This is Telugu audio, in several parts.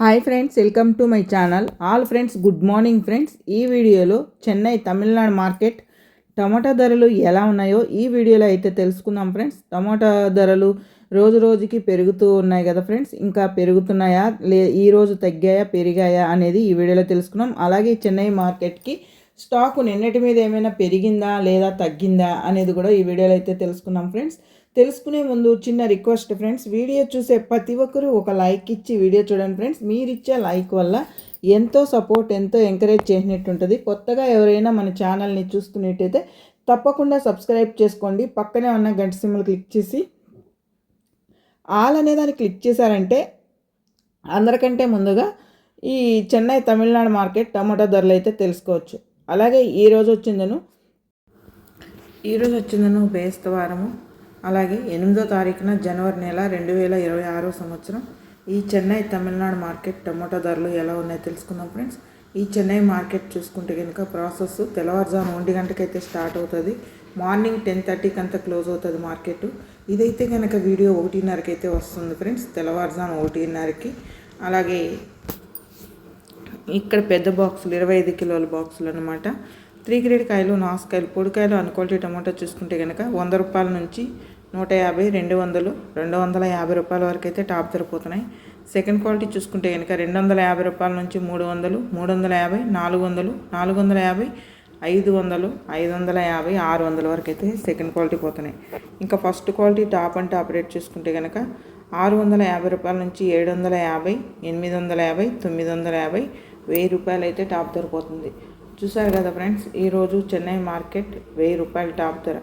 Hi friends welcome to my channel. All friends good morning friends. ఈ వీడియోలో చెన్నై తమిళనాడు మార్కెట్ టమాటా ధరలు ఎలా ఉన్నాయో ఈ వీడియోలో అయితే తెలుసుకుందాం ఫ్రెండ్స్. టమాటా ధరలు రోజు రోజుకి పెరుగుతూ ఉన్నాయి కదా ఫ్రెండ్స్. ఇంకా పెరుగుతున్నాయా లే ఈరోజు తగ్గాయా పెరిగాయా అనేది ఈ వీడియోలో తెలుసుకున్నాం అలాగే చెన్నై మార్కెట్కి స్టాకు నిన్నటి మీద ఏమైనా పెరిగిందా లేదా తగ్గిందా అనేది కూడా ఈ వీడియోలో అయితే తెలుసుకున్నాం ఫ్రెండ్స్. తెలుసుకునే ముందు చిన్న రిక్వెస్ట్ ఫ్రెండ్స్ వీడియో చూసే ప్రతి ఒక్కరూ ఒక లైక్ ఇచ్చి వీడియో చూడండి ఫ్రెండ్స్. మీరు ఇచ్చే లైక్ వల్ల ఎంతో సపోర్ట్ ఎంతో ఎంకరేజ్ చేసినట్టు ఉంటుంది. కొత్తగా ఎవరైనా మన ఛానల్ని చూస్తున్నట్టయితే తప్పకుండా సబ్స్క్రైబ్ చేసుకోండి. పక్కనే ఉన్న గంట సిమ్లు క్లిక్ చేసి ఆల్ అనే దాన్ని క్లిక్ చేశారంటే అందరికంటే ముందుగా ఈ చెన్నై తమిళనాడు మార్కెట్ టమాటా ధరలు అయితే తెలుసుకోవచ్చు. అలాగే ఈరోజు వచ్చిందను ఈరోజు వచ్చిందను బేస్తవారము అలాగే ఎనిమిదో తారీఖున జనవరి నెల రెండు వేల ఇరవై ఆరో సంవత్సరం. ఈ చెన్నై తమిళనాడు మార్కెట్ టమోటా ధరలు ఎలా ఉన్నాయో తెలుసుకుందాం ఫ్రెండ్స్. ఈ చెన్నై మార్కెట్ చూసుకుంటే కనుక ప్రాసెస్ తెల్లవారుజాము ఒంటి గంటకైతే స్టార్ట్ అవుతుంది. మార్నింగ్ టెన్ థర్టీకి అంతా క్లోజ్ అవుతుంది మార్కెట్. ఇదైతే కనుక వీడియో ఒకటిన్నరకి అయితే వస్తుంది ఫ్రెండ్స్ తెల్లవారుజాము ఒకటిన్నరకి. అలాగే ఇక్కడ పెద్ద బాక్సులు ఇరవై ఐదు కిలోల బాక్సులు అనమాట త్రీ గ్రేడ్ కాయలు నాసుకాయలు పొడికాయలు అన్క్వాలిటీ టమాటా చూసుకుంటే కనుక వంద రూపాయల నుంచి నూట యాభై రెండు వందలు రెండు వందల యాభై రూపాయల వరకు అయితే టాప్ సరిపోతున్నాయి. సెకండ్ క్వాలిటీ చూసుకుంటే కనుక రెండు వందల యాభై రూపాయల నుంచి మూడు వందలు మూడు వందల యాభై నాలుగు వందలు నాలుగు వందల యాభై ఐదు వందలు ఐదు వందల యాభై ఆరు వందల వరకు అయితే సెకండ్ క్వాలిటీ పోతున్నాయి. ఇంకా first quality top and top rate చూసుకుంటే కనుక ఆరు వందల యాభై రూపాయల నుంచి ఏడు వందల యాభై ఎనిమిది వందల యాభై తొమ్మిది వందల యాభై వెయ్యి రూపాయలు అయితే టాప్ ధర పోతుంది. చూసారు కదా ఫ్రెండ్స్ ఈరోజు చెన్నై మార్కెట్ వెయ్యి రూపాయలు టాప్ ధర.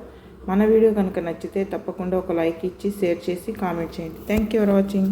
మన వీడియో కనుక నచ్చితే తప్పకుండా ఒక లైక్ ఇచ్చి షేర్ చేసి కామెంట్ చేయండి. Thank you for watching